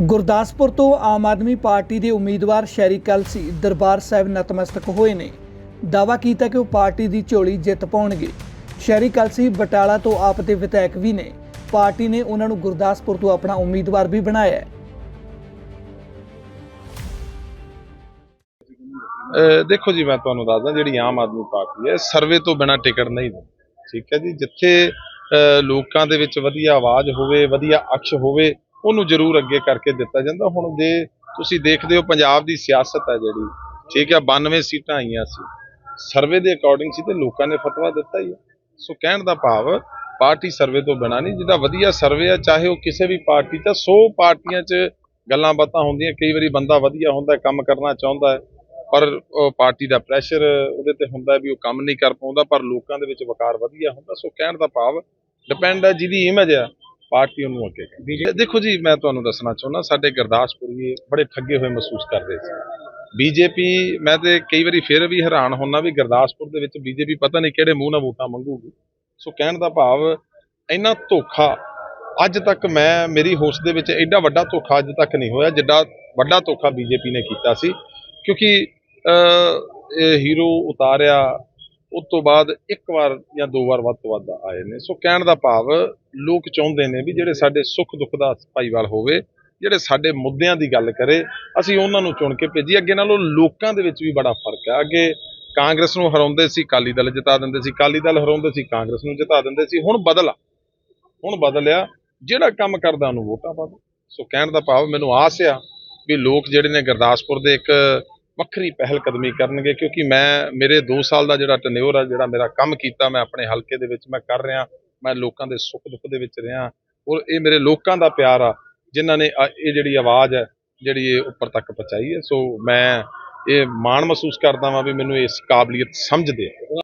ਗੁਰਦਾਸਪੁਰ ਤੋਂ ਆਮ ਆਦਮੀ ਪਾਰਟੀ ਦੇ ਉਮੀਦਵਾਰ ਸ਼ੈਰੀ ਕਲਸੀ ਦਰਬਾਰ ਸਾਹਿਬ ਨਤਮਸਤਕ ਹੋਏ ਨੇ। ਦਾਵਾ ਕੀਤਾ ਕਿ ਉਹ ਪਾਰਟੀ ਦੀ ਝੋਲੀ ਜਿੱਤ ਪਾਉਣਗੇ। ਸ਼ੈਰੀ ਕਲਸੀ ਬਟਾਲਾ ਤੋਂ ਆਪ ਦੇ ਵਿਧਾਇਕ ਵੀ ਨੇ। ਪਾਰਟੀ ਨੇ ਉਹਨਾਂ ਨੂੰ ਗੁਰਦਾਸਪੁਰ ਤੋਂ ਆਪਣਾ ਉਮੀਦਵਾਰ ਵੀ ਬਣਾਇਆ ਹੈ। ਅਹ ਦੇਖੋ ਜੀ, ਮੈਂ ਤੁਹਾਨੂੰ ਦੱਸਦਾ ਜਿਹੜੀ ਆਮ ਆਦਮੀ ਪਾਰਟੀ ਹੈ, ਸਰਵੇ ਤੋਂ ਬਿਨਾ ਟਿਕਟ ਨਹੀਂ ਦਿੰਦੀ। ਠੀਕ ਹੈ ਜੀ, ਜਿੱਥੇ ਅਹ ਲੋਕਾਂ ਦੇ ਵਿੱਚ ਵਧੀਆ ਆਵਾਜ਼ ਹੋਵੇ, ਵਧੀਆ ਅਕਸ਼ ਹੋਵੇ ਉਹਨੂੰ ਜ਼ਰੂਰ ਅੱਗੇ ਕਰਕੇ ਦਿੱਤਾ ਜਾਂਦਾ। ਹੁਣ ਦੇ ਤੁਸੀਂ ਦੇਖਦੇ ਹੋ ਪੰਜਾਬ ਦੀ ਸਿਆਸਤ ਹੈ ਜਿਹੜੀ, ਠੀਕ ਹੈ 92 ਸੀਟਾਂ ਆਈਆਂ ਸੀ। ਸਰਵੇ ਦੇ ਅਕੋਰਡਿੰਗ ਸੀ ਤੇ ਲੋਕਾਂ ਨੇ ਫਤਵਾ ਦਿੱਤਾ ਹੀ ਹੈ ਸੋ ਕਹਿਣ ਦਾ ਭਾਵ, ਪਾਰਟੀ ਸਰਵੇ ਤੋਂ ਬਿਨਾ ਨਹੀਂ, ਜਿਹਦਾ ਵਧੀਆ ਸਰਵੇ ਆ, ਚਾਹੇ ਉਹ ਕਿਸੇ ਵੀ ਪਾਰਟੀ 'ਚ 100 ਪਾਰਟੀਆਂ 'ਚ ਗੱਲਾਂ ਬਾਤਾਂ ਹੁੰਦੀਆਂ, ਕਈ ਵਾਰੀ ਬੰਦਾ ਵਧੀਆ ਹੁੰਦਾ, ਕੰਮ ਕਰਨਾ ਚਾਹੁੰਦਾ ਹੈ, ਪਰ ਉਹ ਪਾਰਟੀ ਦਾ ਪ੍ਰੈਸ਼ਰ ਉਹਦੇ ਤੇ ਹੁੰਦਾ ਵੀ ਉਹ ਕੰਮ ਨਹੀਂ ਕਰ ਪਾਉਂਦਾ, ਪਰ ਲੋਕਾਂ ਦੇ ਵਿੱਚ ਵਕਾਰ ਵਧੀਆ ਹੁੰਦਾ। ਸੋ ਕਹਿਣ ਦਾ ਭਾਵ ਡਿਪੈਂਡ ਹੈ ਜਿਹਦੀ ਇਮੇਜ ਹੈ ਪਾਰਟੀ ਉਹਨੂੰ ਅੱਗੇ ਕਰਦੀ। ਦੇਖੋ ਜੀ ਮੈਂ ਤੁਹਾਨੂੰ ਦੱਸਣਾ ਚਾਹੁੰਦਾ ਸਾਡੇ ਗੁਰਦਾਸਪੁਰੀ ਬੜੇ ਠੱਗੇ ਹੋਏ ਮਹਿਸੂਸ ਕਰਦੇ ਸੀ। ਬੀਜੇਪੀ ਮੈਂ ਤੇ ਕਈ ਵਾਰੀ ਫਿਰ ਵੀ ਹੈਰਾਨ ਹੁੰਨਾ ਵੀ ਗੁਰਦਾਸਪੁਰ ਦੇ ਵਿੱਚ ਬੀਜੇਪੀ ਪਤਾ ਨਹੀਂ ਕਿਹੜੇ ਮੂੰਹ ਨਾਲ ਵੋਟਾਂ ਮੰਗੂਗੀ। ਸੋ ਕਹਿਣ ਦਾ ਭਾਵ ਇੰਨਾ ਧੋਖਾ ਅੱਜ ਤੱਕ ਮੈਂ ਮੇਰੀ ਹੋਸ਼ ਦੇ ਵਿੱਚ ਐਡਾ ਵੱਡਾ ਧੋਖਾ ਅੱਜ ਤੱਕ ਨਹੀਂ ਹੋਇਆ ਜਿੱਡਾ ਵੱਡਾ ਧੋਖਾ ਬੀਜੇਪੀ ਨੇ ਕੀਤਾ ਸੀ। ਕਿਉਂਕਿ ਹੀਰੋ ਉਤਾਰਿਆ ਉਸ ਤੋਂ ਬਾਅਦ ਇੱਕ ਵਾਰ ਜਾਂ ਦੋ ਵਾਰ ਵੱਧ ਤੋਂ ਵੱਧ ਆਏ ਨੇ। ਸੋ ਕਹਿਣ ਦਾ ਭਾਵ ਲੋਕ ਚਾਹੁੰਦੇ ਨੇ ਵੀ ਜਿਹੜੇ ਸਾਡੇ ਸੁੱਖ ਦੁੱਖ ਦਾ ਭਾਈਵਾਲ ਹੋਵੇ, ਜਿਹੜੇ ਸਾਡੇ ਮੁੱਦਿਆਂ ਦੀ ਗੱਲ ਕਰੇ, ਅਸੀਂ ਉਹਨਾਂ ਨੂੰ ਚੁਣ ਕੇ ਭੇਜੀ ਅੱਗੇ ਨਾਲੋਂ ਲੋਕਾਂ ਦੇ ਵਿੱਚ ਵੀ ਬੜਾ ਫ਼ਰਕ ਹੈ। ਅੱਗੇ ਕਾਂਗਰਸ ਨੂੰ ਹਰਾਉਂਦੇ ਸੀ ਕਾਲੀ ਦਲ ਜਿਤਾ ਦਿੰਦੇ ਸੀ ਕਾਲੀ ਦਲ ਹਰਾਉਂਦੇ ਸੀ, ਕਾਂਗਰਸ ਨੂੰ ਜਿਤਾ ਦਿੰਦੇ ਸੀ, ਹੁਣ ਬਦਲ। ਆ ਹੁਣ ਬਦਲਿਆ, ਜਿਹੜਾ ਕੰਮ ਕਰਦਾ ਉਹਨੂੰ ਵੋਟਾਂ ਪਾ ਦਿਓ। ਸੋ ਕਹਿਣ ਦਾ ਭਾਵ ਮੈਨੂੰ ਆਸ ਆ ਵੀ ਲੋਕ ਜਿਹੜੇ ਨੇ ਗੁਰਦਾਸਪੁਰ ਦੇ ਇੱਕ ਵੱਖਰੀ ਪਹਿਲ ਕਦਮੀ ਕਰਨਗੇ, ਕਿਉਂਕਿ ਮੈਂ, ਮੇਰੇ 2 ਸਾਲ ਦਾ ਜਿਹੜਾ ਟਨਿਓਰ ਆ, ਜਿਹੜਾ ਮੇਰਾ ਕੰਮ ਕੀਤਾ, ਮੈਂ ਆਪਣੇ ਹਲਕੇ ਦੇ ਵਿੱਚ ਮੈਂ ਕਰ ਰਿਹਾ, ਮੈਂ ਲੋਕਾਂ ਦੇ ਸੁੱਖ ਦੁੱਖ ਦੇ ਵਿੱਚ ਰਿਹਾ, ਔਰ ਇਹ ਮੇਰੇ ਲੋਕਾਂ ਦਾ ਪਿਆਰ ਆ, ਜਿਨ੍ਹਾਂ ਨੇ ਆ- ਇਹ ਜਿਹੜੀ ਆਵਾਜ਼ ਹੈ, ਜਿਹੜੀ ਇਹ ਉੱਪਰ ਤੱਕ ਪਹੁੰਚਾਈ ਹੈ। ਸੋ ਮੈਂ ਇਹ ਮਾਣ ਮਹਿਸੂਸ ਕਰਦਾ ਵਾਂ ਵੀ ਮੈਨੂੰ ਇਸ ਕਾਬਲੀਅਤ ਸਮਝਦੇ ਆ।